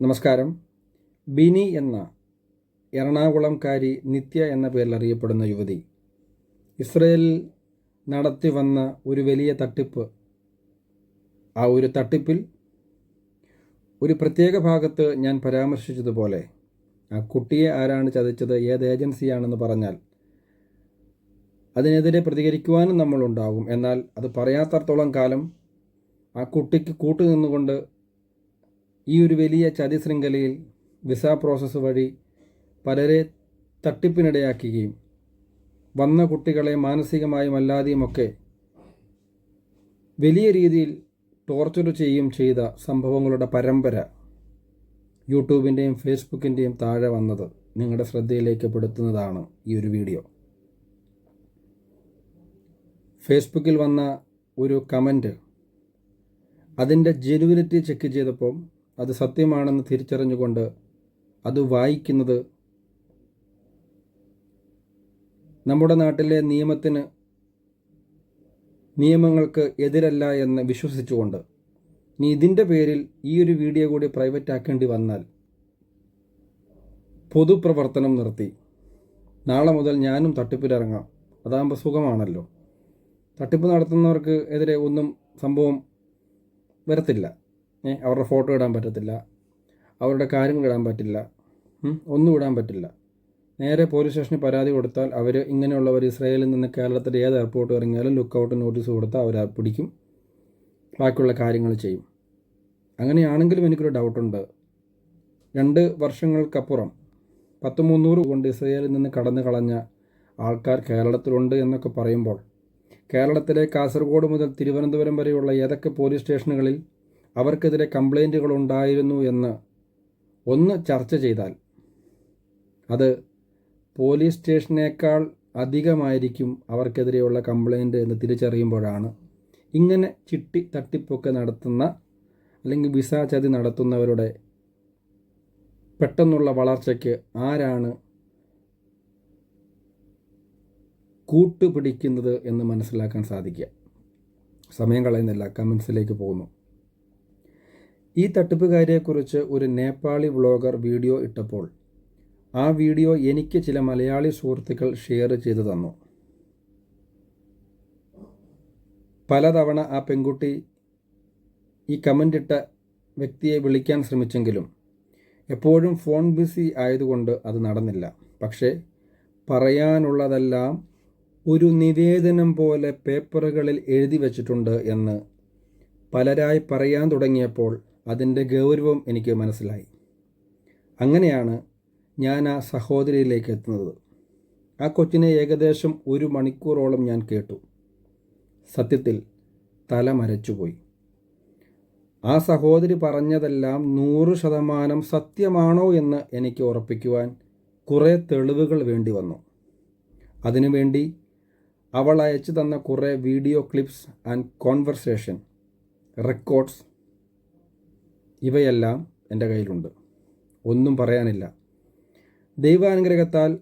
നമസ്കാരം. ബിനി എന്ന എറണാകുളംകാരി നിത്യ എന്ന പേരിൽ അറിയപ്പെടുന്ന യുവതി ഇസ്രയേലിൽ നടത്തി വന്ന ഒരു വലിയ തട്ടിപ്പ്. ആ ഒരു തട്ടിപ്പിൽ ഒരു പ്രത്യേക ഭാഗത്ത് ഞാൻ പരാമർശിച്ചതുപോലെ ആ കുട്ടിയെ ആരാണ് ചതിച്ചത് ഏത് ഏജൻസിയാണെന്ന് പറഞ്ഞാൽ അതിനെതിരെ പ്രതികരിക്കുവാനും നമ്മളുണ്ടാകും. എന്നാൽ അത് പറയാത്തടത്തോളം കാലം ആ കുട്ടിക്ക് കൂട്ടുനിന്നുകൊണ്ട് ഈ ഒരു വലിയ ചതി ശൃംഖലയിൽ വിസ പ്രോസസ്സ് വഴി പലരെ തട്ടിപ്പിനിടയാക്കുകയും വന്ന കുട്ടികളെ മാനസികമായും അല്ലാതെയുമൊക്കെ വലിയ രീതിയിൽ ടോർച്ചർ ചെയ്യുകയും ചെയ്ത സംഭവങ്ങളുടെ പരമ്പര യൂട്യൂബിന്റെയും ഫേസ്ബുക്കിന്റെയും താഴെ വന്നത് നിങ്ങളുടെ ശ്രദ്ധയിലേക്ക് പെടുത്തുന്നതാണ് ഈ ഒരു വീഡിയോ. ഫേസ്ബുക്കിൽ വന്ന ഒരു കമന്റ് അതിന്റെ ജെനുവിനിറ്റി ചെക്ക് ചെയ്തപ്പോൾ അത് സത്യമാണെന്ന് തിരിച്ചറിഞ്ഞുകൊണ്ട് അത് വായിക്കുന്നത് നമ്മുടെ നാട്ടിലെ നിയമത്തിന് നിയമങ്ങൾക്ക് എതിരല്ല എന്ന് വിശ്വസിച്ചുകൊണ്ട് നീ ഇതിന്റെ പേരിൽ ഈ ഒരു വീഡിയോ കൂടി പ്രൈവറ്റ് ആക്കേണ്ടി വന്നാൽ പൊതുപ്രവർത്തനം നിർത്തി. നാളെ മുതൽ ഞാനും തട്ടിപ്പിലിറങ്ങാം അതാകുമ്പോൾ സുഖമാണല്ലോ. തട്ടിപ്പ് നടത്തുന്നവർക്ക് എതിരെ ഒന്നും സംഭവം വരത്തില്ല. അവരുടെ ഫോട്ടോ ഇടാൻ പറ്റത്തില്ല. അവരുടെ കാര്യങ്ങൾ ഇടാൻ പറ്റില്ല. ഒന്നും ഇടാൻ പറ്റില്ല. നേരെ പോലീസ് സ്റ്റേഷനിൽ പരാതി കൊടുത്താൽ അവർ ഇങ്ങനെയുള്ളവർ ഇസ്രായേലിൽ നിന്ന് കേരളത്തിന്റെ ഏത് എയർപോർട്ട് ഇറങ്ങിയാലും ലുക്ക് ഔട്ട് നോട്ടീസ് കൊടുത്താൽ അവർ പിടിക്കും. ബാക്കിയുള്ള കാര്യങ്ങൾ ചെയ്യും. അങ്ങനെയാണെങ്കിലും എനിക്കൊരു ഡൗട്ടുണ്ട്. രണ്ട് വർഷങ്ങൾക്കപ്പുറം പത്ത് മുന്നൂറ് കൊണ്ട് ഇസ്രയേലിൽ നിന്ന് കടന്നു കളഞ്ഞ ആൾക്കാർ കേരളത്തിലുണ്ട് എന്നൊക്കെ പറയുമ്പോൾ കേരളത്തിലെ കാസർഗോഡ് മുതൽ തിരുവനന്തപുരം വരെയുള്ള ഏതൊക്കെ പോലീസ് സ്റ്റേഷനുകളിൽ അവർക്കെതിരെ കംപ്ലൈന്റുകൾ ഉണ്ടായിരുന്നു എന്ന് ഒന്ന് ചർച്ച ചെയ്താൽ അത് പോലീസ് സ്റ്റേഷനേക്കാൾ അധികമായിരിക്കും അവർക്കെതിരെയുള്ള കംപ്ലൈന്റ് എന്ന് തിരിച്ചറിയുമ്പോഴാണ് ഇങ്ങനെ ചിട്ടി തട്ടിപ്പൊക്കെ നടത്തുന്ന അല്ലെങ്കിൽ വിസ ചതി നടത്തുന്നവരുടെ പെട്ടെന്നുള്ള വളർച്ചയ്ക്ക് ആരാണ് കൂട്ടുപിടിക്കുന്നത് എന്ന് മനസ്സിലാക്കാൻ സാധിക്കുക. സമയം കളയുന്നില്ല. കമൻസിലേക്ക് പോകുന്നു. ഈ തട്ടിപ്പുകാരിയെക്കുറിച്ച് ഒരു നേപ്പാളി വ്ളോഗർ വീഡിയോ ഇട്ടപ്പോൾ ആ വീഡിയോ എനിക്ക് ചില മലയാളി സുഹൃത്തുക്കൾ ഷെയർ ചെയ്തു തന്നു. പലതവണ ആ പെൺകുട്ടി ഈ കമന്റ് ഇട്ട വ്യക്തിയെ വിളിക്കാൻ ശ്രമിച്ചെങ്കിലും എപ്പോഴും ഫോൺ ബിസി ആയതുകൊണ്ട് അത് നടന്നില്ല. പക്ഷേ പറയാനുള്ളതെല്ലാം ഒരു നിവേദനം പോലെ പേപ്പറുകളിൽ എഴുതി വച്ചിട്ടുണ്ട് എന്ന് പലരായി പറയാൻ തുടങ്ങിയപ്പോൾ അതിന്റെ ഗൗരവം എനിക്ക് മനസ്സിലായി. അങ്ങനെയാണ് ഞാൻ ആ സഹോദരിയിലേക്ക് എത്തുന്നത്. ആ കൊച്ചിനെ ഏകദേശം ഒരു മണിക്കൂറോളം ഞാൻ കേട്ടു. സത്യത്തിൽ തല മരച്ചുപോയി. ആ സഹോദരി പറഞ്ഞതെല്ലാം നൂറ് ശതമാനം സത്യമാണോ എന്ന് എനിക്ക് ഉറപ്പിക്കുവാൻ കുറേ തെളിവുകൾ വേണ്ടി വന്നു. അതിനുവേണ്ടി അവൾ അയച്ചു തന്ന കുറേ video clips and conversation records ഇവയെല്ലാം എന്റെ കയ്യിലുണ്ട്. ഒന്നും പറയാനില്ല. ദൈവാനുഗ്രഹത്താൽ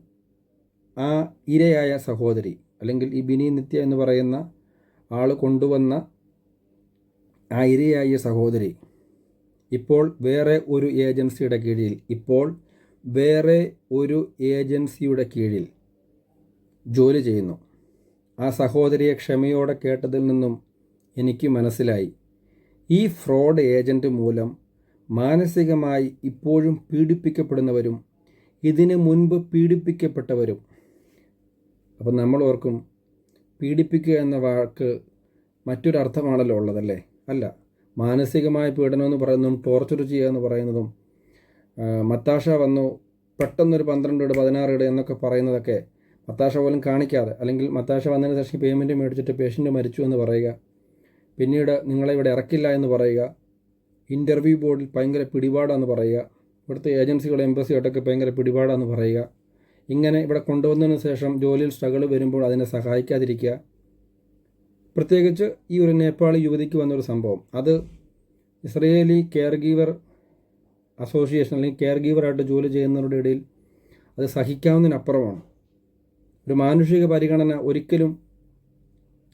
ആ ഇരയായ സഹോദരി അല്ലെങ്കിൽ ഈ ബിനി നിത്യ എന്ന് പറയുന്ന ആൾ കൊണ്ടുവന്ന ആ ഇരയായ സഹോദരി ഇപ്പോൾ വേറെ ഒരു ഏജൻസിയുടെ കീഴിൽ ഇപ്പോൾ വേറെ ഒരു ഏജൻസിയുടെ കീഴിൽ ജോലി ചെയ്യുന്നു. ആ സഹോദരിയെ ക്ഷമയോടെ കേട്ടതിൽ നിന്നും എനിക്ക് മനസ്സിലായി. ഈ ഫ്രോഡ് ഏജന്റ് മൂലം മാനസികമായി ഇപ്പോഴും പീഡിപ്പിക്കപ്പെടുന്നവരും ഇതിന് മുൻപ് പീഡിപ്പിക്കപ്പെട്ടവരും. അപ്പം നമ്മൾ ഓർക്കും പീഡിപ്പിക്കുക എന്ന വാക്ക് മറ്റൊരർത്ഥമാണല്ലോ ഉള്ളതല്ലേ? അല്ല. മാനസികമായ പീഡനം എന്ന് പറയുന്നതും ടോർച്ചർ ചെയ്യുക എന്ന് പറയുന്നതും മത്താഷ വന്നു പെട്ടെന്നൊരു പന്ത്രണ്ട് ഇട് പതിനാറ് ഇട് എന്നൊക്കെ പറയുന്നതൊക്കെ മത്താഷ പോലും കാണിക്കാതെ അല്ലെങ്കിൽ മത്താഷ വന്നതിന് ശേഷം പേയ്മെന്റ് മേടിച്ചിട്ട് പേഷ്യന്റ് മരിച്ചു എന്ന് പറയുക പിന്നീട് നിങ്ങളെ ഇവിടെ ഇറക്കില്ല എന്ന് പറയുക ഇന്റർവ്യൂ ബോർഡിൽ ഭയങ്കര പിടിപാടാന്ന് പറയുക. ഇവിടുത്തെ ഏജൻസികൾ എംബസിയോട്ടൊക്കെ ഭയങ്കര പിടിപാടാന്ന് പറയുക. ഇങ്ങനെ ഇവിടെ കൊണ്ടുവന്നതിന് ശേഷം ജോലിയിൽ സ്ട്രഗിൾ വരുമ്പോൾ അതിനെ സഹായിക്കാതിരിക്കുക. പ്രത്യേകിച്ച് ഈ ഒരു നേപ്പാളി യുവതിക്ക് വന്നൊരു സംഭവം. അത് ഇസ്രയേലി കെയർ ഗീവർ അസോസിയേഷൻ അല്ലെങ്കിൽ കെയർ ഗീവറായിട്ട് ജോലി ചെയ്യുന്നവരുടെ ഇടയിൽ അത് സഹിക്കാവുന്നതിനപ്പുറമാണ്. ഒരു മാനുഷിക പരിഗണന ഒരിക്കലും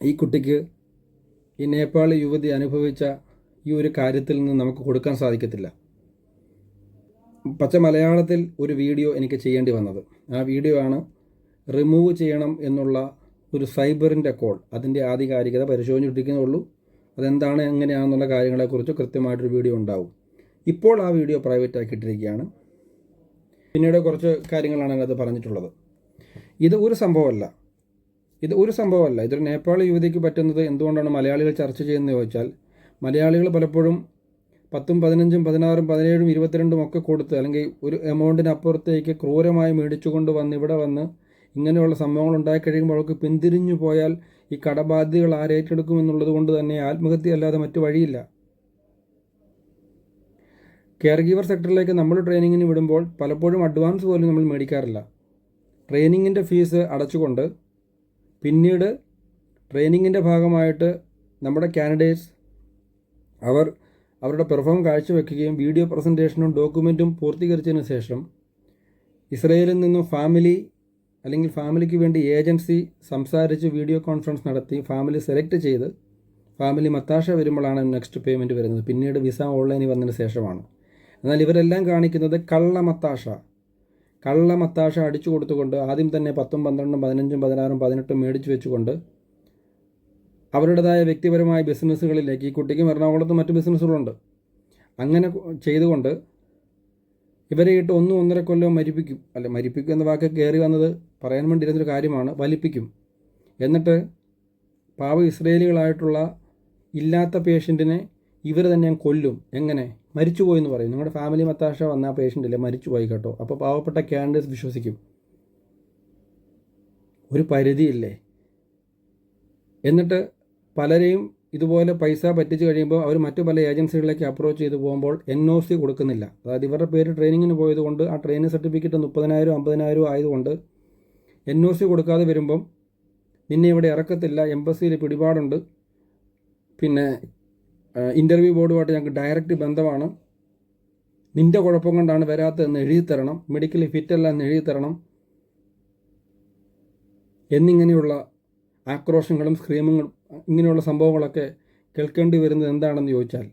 ഈ കുട്ടിക്ക് ഈ നേപ്പാളി യുവതി അനുഭവിച്ച ഈ ഒരു കാര്യത്തിൽ നിന്ന് നമുക്ക് കൊടുക്കാൻ സാധിക്കത്തില്ല. പച്ച മലയാളത്തിൽ ഒരു വീഡിയോ എനിക്ക് ചെയ്യേണ്ടി വന്നത്. ആ വീഡിയോ ആണ് റിമൂവ് ചെയ്യണം എന്നുള്ള ഒരു സൈബറിന്റെ കോൾ. അതിന്റെ ആധികാരികത പരിശോധിച്ചിട്ടിരിക്കുന്നുള്ളൂ. അതെന്താണ് എങ്ങനെയാണെന്നുള്ള കാര്യങ്ങളെക്കുറിച്ച് കൃത്യമായിട്ടൊരു വീഡിയോ ഉണ്ടാവും. ഇപ്പോൾ ആ വീഡിയോ പ്രൈവറ്റ് ആക്കിയിട്ടിരിക്കുകയാണ് പിന്നീട് കുറച്ച് കാര്യങ്ങളാണ് അതിനകത്ത് പറഞ്ഞിട്ടുള്ളത്. ഇത് ഒരു സംഭവമല്ല. ഇത് ഒരു സംഭവമല്ല. ഇതൊരു നേപ്പാളി യുവതിക്ക് പറ്റുന്നത് എന്തുകൊണ്ടാണ് മലയാളികൾ ചർച്ച ചെയ്യുന്നത് ചോദിച്ചാൽ മലയാളികൾ പലപ്പോഴും പത്തും പതിനഞ്ചും പതിനാറും പതിനേഴും ഇരുപത്തിരണ്ടും ഒക്കെ കൊടുത്ത് അല്ലെങ്കിൽ ഒരു എമൗണ്ടിനപ്പുറത്തേക്ക് ക്രൂരമായി മേടിച്ചുകൊണ്ട് വന്ന് ഇവിടെ വന്ന് ഇങ്ങനെയുള്ള സംഭവങ്ങൾ ഉണ്ടായിക്കഴിയുമ്പോൾ അവർക്ക് പിന്തിരിഞ്ഞു പോയാൽ ഈ കടബാധ്യതകൾ ആരേറ്റെടുക്കും എന്നുള്ളത് കൊണ്ട് തന്നെ ആത്മഹത്യ അല്ലാതെ മറ്റു വഴിയില്ല. കെയർ ഗീവർ സെക്ടറിലേക്ക് നമ്മൾ ട്രെയിനിങ്ങിന് വിടുമ്പോൾ പലപ്പോഴും അഡ്വാൻസ് പോലും നമ്മൾ മേടിക്കാറില്ല. ട്രെയിനിങ്ങിന്റെ ഫീസ് അടച്ചുകൊണ്ട് പിന്നീട് ട്രെയിനിങ്ങിന്റെ ഭാഗമായിട്ട് നമ്മുടെ കാൻഡിഡേറ്റ്സ് അവർ അവരുടെ പെർഫോം കാഴ്ചവെക്കുകയും വീഡിയോ പ്രസന്റേഷനും ഡോക്യുമെന്റും പൂർത്തീകരിച്ചതിന് ശേഷം ഇസ്രയേലിൽ നിന്നും ഫാമിലി അല്ലെങ്കിൽ ഫാമിലിക്ക് വേണ്ടി ഏജൻസി സംസാരിച്ച് വീഡിയോ കോൺഫറൻസ് നടത്തി ഫാമിലി സെലക്ട് ചെയ്ത് ഫാമിലി മത്താശ വരുമ്പോഴാണ് നെക്സ്റ്റ് പേയ്മെന്റ് വരുന്നത്. പിന്നീട് വിസ ഓൺലൈനിൽ വന്നതിന് ശേഷമാണ്. എന്നാൽ ഇവരെല്ലാം കാണിക്കുന്നത് കള്ള മത്താശ. കള്ള മത്താശ അടിച്ചു കൊടുത്തുകൊണ്ട് ആദ്യം തന്നെ പത്തും പന്ത്രണ്ടും പതിനഞ്ചും പതിനാറും പതിനെട്ടും മേടിച്ച് വെച്ചുകൊണ്ട് അവരുടേതായ വ്യക്തിപരമായ ബിസിനസ്സുകളിലേക്ക് ഈ കുട്ടിക്കും എറണാകുളത്തും മറ്റു ബിസിനസ്സുകളുണ്ട്. അങ്ങനെ ചെയ്തുകൊണ്ട് ഇവരെ ഇട്ട് ഒന്നും ഒന്നര കൊല്ലം മരിപ്പിക്കും. അല്ല മരിപ്പിക്കും എന്ന വാക്ക് കയറി വന്നത് പറയാൻ വേണ്ടിയിരുന്നൊരു കാര്യമാണ് വലിപ്പിക്കും. എന്നിട്ട് പാവ ഇസ്രയേലികളായിട്ടുള്ള ഇല്ലാത്ത പേഷ്യന്റിനെ ഇവർ തന്നെ കൊല്ലും. എങ്ങനെ? മരിച്ചുപോയി എന്ന് പറയും. നിങ്ങളുടെ ഫാമിലി മത്താശ വന്ന ആ പേഷ്യന്റ് ഇല്ലേ മരിച്ചുപോയി കേട്ടോ. അപ്പോൾ പാവപ്പെട്ട ക്യാൻഡേഴ്സ് വിശ്വസിക്കും. ഒരു പരിധിയില്ലേ? എന്നിട്ട് പലരെയും ഇതുപോലെ പൈസ പറ്റിച്ച് കഴിയുമ്പോൾ അവർ മറ്റു പല ഏജൻസികളിലേക്ക് അപ്രോച്ച് ചെയ്ത് പോകുമ്പോൾ എൻ ഒ സി കൊടുക്കുന്നില്ല. അതായത് ഇവരുടെ പേര് ട്രെയിനിങ്ങിന് പോയതുകൊണ്ട് ആ ട്രെയിനിങ് സർട്ടിഫിക്കറ്റ് മുപ്പതിനായിരം അമ്പതിനായിരം ആയതുകൊണ്ട് എൻ ഒ സി കൊടുക്കാതെ വരുമ്പം നിന്നെ ഇവിടെ ഇറക്കത്തില്ല എംബസിയിൽ പിടിപാടുണ്ട്. പിന്നെ ഇന്റർവ്യൂ ബോർഡുമായിട്ട് ഞങ്ങൾക്ക് ഡയറക്റ്റ് ബന്ധമാണ്. നിന്റെ കുഴപ്പം കൊണ്ടാണ് വരാത്തതെന്ന് എഴുതി തരണം മെഡിക്കലി ഫിറ്റല്ല എന്ന് എഴുതി തരണം എന്നിങ്ങനെയുള്ള ആക്രോശങ്ങളും സ്ക്രീമുകളും ഇങ്ങനെയുള്ള സംഭവങ്ങളൊക്കെ കേൾക്കേണ്ടി വരുന്നത് എന്താണെന്ന് ചോദിച്ചാൽ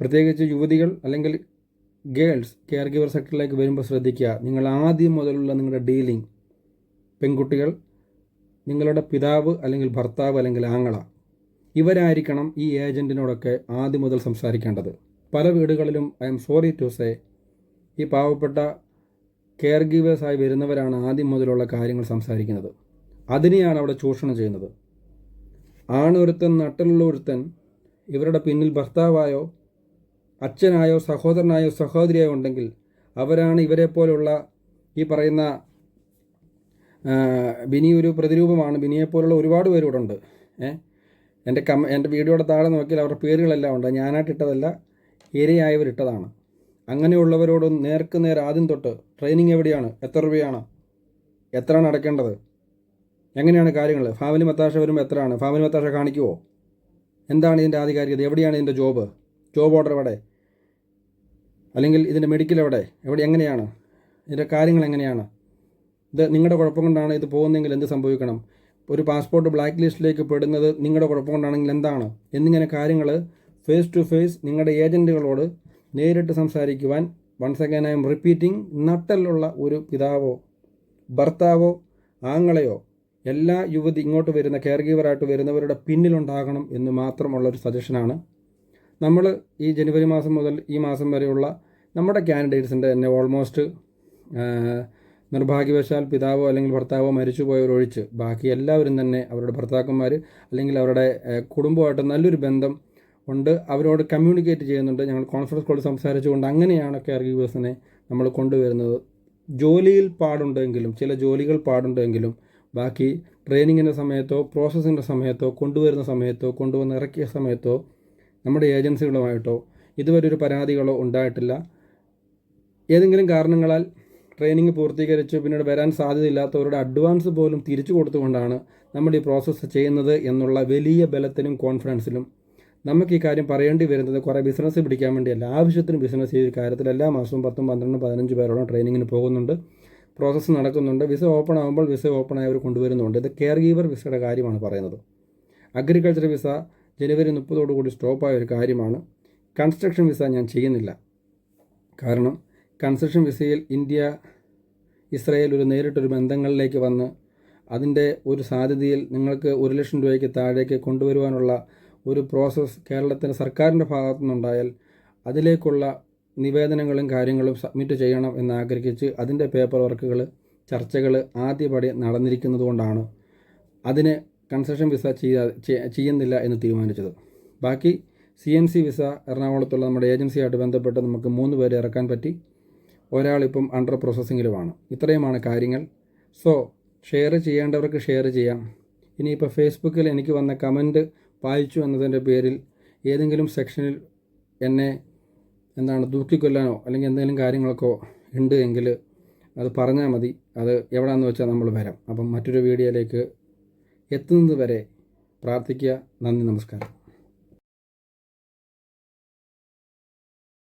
പ്രത്യേകിച്ച് യുവതികൾ അല്ലെങ്കിൽ ഗേൾസ് കെയർ ഗിവർ സെക്ടറിലേക്ക് വരുമ്പോൾ ശ്രദ്ധിക്കുക. നിങ്ങൾ ആദ്യം മുതലുള്ള നിങ്ങളുടെ ഡീലിംഗ് പെൺകുട്ടികൾ നിങ്ങളുടെ പിതാവ് അല്ലെങ്കിൽ ഭർത്താവ് അല്ലെങ്കിൽ ആങ്ങള ഇവരായിരിക്കണം ഈ ഏജന്റിനോടൊക്കെ ആദ്യം മുതൽ സംസാരിക്കേണ്ടത്. പല വീടുകളിലും I'm sorry to say ഈ പാവപ്പെട്ട കെയർ ഗീവേഴ്സായി വരുന്നവരാണ് ആദ്യം മുതലുള്ള കാര്യങ്ങൾ സംസാരിക്കുന്നത്. അതിനെയാണ് അവിടെ ചൂഷണം ചെയ്യുന്നത്. ആണൊരുത്തൻ നട്ടിലുള്ള ഒരുത്തൻ ഇവരുടെ പിന്നിൽ ഭർത്താവായോ അച്ഛനായോ സഹോദരനായോ സഹോദരിയായോ ഉണ്ടെങ്കിൽ അവരാണ് ഇവരെ പോലുള്ള ഈ പറയുന്ന ബിനി ഒരു പ്രതിരൂപമാണ്. ബിനിയെപ്പോലുള്ള ഒരുപാട് പേര് ഉണ്ട്. ഏഹ് എന്റെ കം എന്റെ വീഡിയോയുടെ താഴെ നോക്കിയാൽ അവരുടെ പേരുകളെല്ലാം ഉണ്ട്. ഞാനായിട്ടിട്ടതല്ല ഇരയായവരിട്ടതാണ് അങ്ങനെയുള്ളവരോട് നേർക്ക് നേരെ ആദ്യം തൊട്ട് ട്രെയിനിങ് എവിടെയാണ്? എത്ര രൂപയാണ്? എത്രയാണ് അടയ്ക്കേണ്ടത്? എങ്ങനെയാണ് കാര്യങ്ങൾ? ഫാമിലി മത്താശ വരുമ്പോൾ എത്രയാണ്? ഫാമിലി മത്താശ കാണിക്കുമോ എന്താണ് ഇതിന്റെ ആധികാരികത? എവിടെയാണ് ഇതിന്റെ ജോബ്? ജോബ് ഓർഡർ എവിടെ? അല്ലെങ്കിൽ ഇതിന്റെ മെഡിക്കൽ എവിടെ? എവിടെ എങ്ങനെയാണ്? ഇതിന്റെ കാര്യങ്ങൾ എങ്ങനെയാണ്? ഇത് നിങ്ങളുടെ കുഴപ്പം കൊണ്ടാണ് ഇത് പോകുന്നതെങ്കിൽ എന്ത് സംഭവിക്കണം? ഒരു പാസ്പോർട്ട് ബ്ലാക്ക് ലിസ്റ്റിലേക്ക് പെടുന്നത് നിങ്ങളുടെ കുഴപ്പം കൊണ്ടാണെങ്കിൽ എന്താണ്? എന്നിങ്ങനെ കാര്യങ്ങൾ ഫേസ് ടു ഫേസ് നിങ്ങളുടെ ഏജന്റുകളോട് നേരിട്ട് സംസാരിക്കുവാൻ once again I'm repeating നട്ടലുള്ള ഒരു പിതാവോ ഭർത്താവോ ആങ്ങളെയോ എല്ലാ യുവതി ഇങ്ങോട്ട് വരുന്ന കെയർ ഗീവറായിട്ട് വരുന്നവരുടെ പിന്നിലുണ്ടാകണം എന്ന് മാത്രമുള്ളൊരു സജഷനാണ് നമ്മൾ ഈ ജനുവരി മാസം മുതൽ ഈ മാസം വരെയുള്ള നമ്മുടെ കാൻഡിഡേറ്റ്സിന്റെ തന്നെ ഓൾമോസ്റ്റ് നിർഭാഗ്യവശാൽ പിതാവോ അല്ലെങ്കിൽ ഭർത്താവോ മരിച്ചുപോയവരൊഴിച്ച് ബാക്കി എല്ലാവരും തന്നെ അവരുടെ ഭർത്താക്കന്മാർ അല്ലെങ്കിൽ അവരുടെ കുടുംബമായിട്ട് നല്ലൊരു ബന്ധം ഉണ്ട്. അവരോട് കമ്മ്യൂണിക്കേറ്റ് ചെയ്യുന്നുണ്ട്. ഞങ്ങൾ കോൺഫറൻസ് കോൾ സംസാരിച്ചുകൊണ്ട് അങ്ങനെയാണ് കെയർ ഗീവേഴ്സിനെ നമ്മൾ കൊണ്ടുവരുന്നത്. ജോലിയിൽ പാടുണ്ടെങ്കിലും ചില ജോലികൾ പാടുണ്ടെങ്കിലും ബാക്കി ട്രെയിനിങ്ങിന്റെ സമയത്തോ പ്രോസസ്സിന്റെ സമയത്തോ കൊണ്ടുവരുന്ന സമയത്തോ കൊണ്ടുവന്ന് ഇറക്കിയ സമയത്തോ നമ്മുടെ ഏജൻസികളുമായിട്ടോ ഇതുവരെ ഒരു പരാതികളോ ഉണ്ടായിട്ടില്ല. ഏതെങ്കിലും കാരണങ്ങളാൽ ട്രെയിനിങ് പൂർത്തീകരിച്ച് പിന്നീട് വരാൻ സാധ്യതയില്ലാത്തവരുടെ അഡ്വാൻസ് പോലും തിരിച്ചു കൊടുത്തുകൊണ്ടാണ് നമ്മൾ ഈ പ്രോസസ്സ് ചെയ്യുന്നത് എന്നുള്ള വലിയ ബലത്തിനും കോൺഫിഡൻസിലും നമുക്ക് ഈ കാര്യം പറയേണ്ടി വരുന്നത് കുറേ ബിസിനസ് പിടിക്കാൻ വേണ്ടിയല്ല. ആവശ്യത്തിന് ബിസിനസ് ഈ കാര്യത്തിൽ എല്ലാ മാസവും പത്തും പന്ത്രണ്ടും പതിനഞ്ച് പേരോളം ട്രെയിനിങ്ങിന് പോകുന്നുണ്ട്. പ്രോസസ്സ് നടക്കുന്നുണ്ട്. വിസ ഓപ്പൺ ആകുമ്പോൾ വിസ ഓപ്പൺ ആയവർ കൊണ്ടുവരുന്നുണ്ട്. ഇത് കെയർ ഗീവർ വിസയുടെ കാര്യമാണ് പറയുന്നത്. അഗ്രികൾച്ചർ വിസ ജനുവരി മുപ്പതോടുകൂടി സ്റ്റോപ്പായ ഒരു കാര്യമാണ്. കൺസ്ട്രക്ഷൻ വിസ ഞാൻ ചെയ്യുന്നില്ല. കാരണം കൺസ്ട്രക്ഷൻ വിസയിൽ ഇന്ത്യ ഇസ്രായേൽ ഒരു നേരിട്ടൊരു ബന്ധങ്ങളിലേക്ക് വന്ന് അതിന്റെ ഒരു സാധ്യതയിൽ നിങ്ങൾക്ക് ഒരു ലക്ഷം രൂപയ്ക്ക് താഴേക്ക് കൊണ്ടുവരുവാനുള്ള ഒരു പ്രോസസ്സ് കേരളത്തിന്റെ സർക്കാരിന്റെ ഭാഗത്തു നിന്നുണ്ടായാൽ അതിലേക്കുള്ള നിവേദനങ്ങളും കാര്യങ്ങളും സബ്മിറ്റ് ചെയ്യണം എന്നാഗ്രഹിച്ച് അതിന്റെ പേപ്പർ വർക്കുകൾ ചർച്ചകൾ ആദ്യപടി നടന്നിരിക്കുന്നതുകൊണ്ടാണ് അതിന് കൺസെഷൻ വിസ ചെയ്യാ ചെയ്യുന്നില്ല എന്ന് തീരുമാനിച്ചത്. ബാക്കി സി എം സി വിസ എറണാകുളത്തുള്ള നമ്മുടെ ഏജൻസിയായിട്ട് ബന്ധപ്പെട്ട് നമുക്ക് മൂന്ന് പേരെ ഇറക്കാൻ പറ്റി. ഒരാളിപ്പം അണ്ടർ പ്രോസസ്സിങ്ങിലുമാണ് ഇത്രയുമാണ് കാര്യങ്ങൾ. സോ ഷെയർ ചെയ്യേണ്ടവർക്ക് ഷെയർ ചെയ്യാം. ഇനിയിപ്പോൾ ഫേസ്ബുക്കിൽ എനിക്ക് വന്ന കമന്റ് വായിച്ചു എന്നതിന്റെ പേരിൽ ഏതെങ്കിലും സെക്ഷനിൽ എന്നെ എന്താണ് തൂക്കിക്കൊല്ലാനോ അല്ലെങ്കിൽ എന്തെങ്കിലും കാര്യങ്ങളൊക്കെ ഉണ്ട് എങ്കിൽ അത് പറഞ്ഞാൽ മതി. അത് എവിടെയാണെന്ന് വെച്ചാൽ നമ്മൾ വരാം. അപ്പം മറ്റൊരു വീഡിയോയിലേക്ക് എത്തുന്നത് വരെ പ്രാർത്ഥിക്കുക. നന്ദി നമസ്കാരം.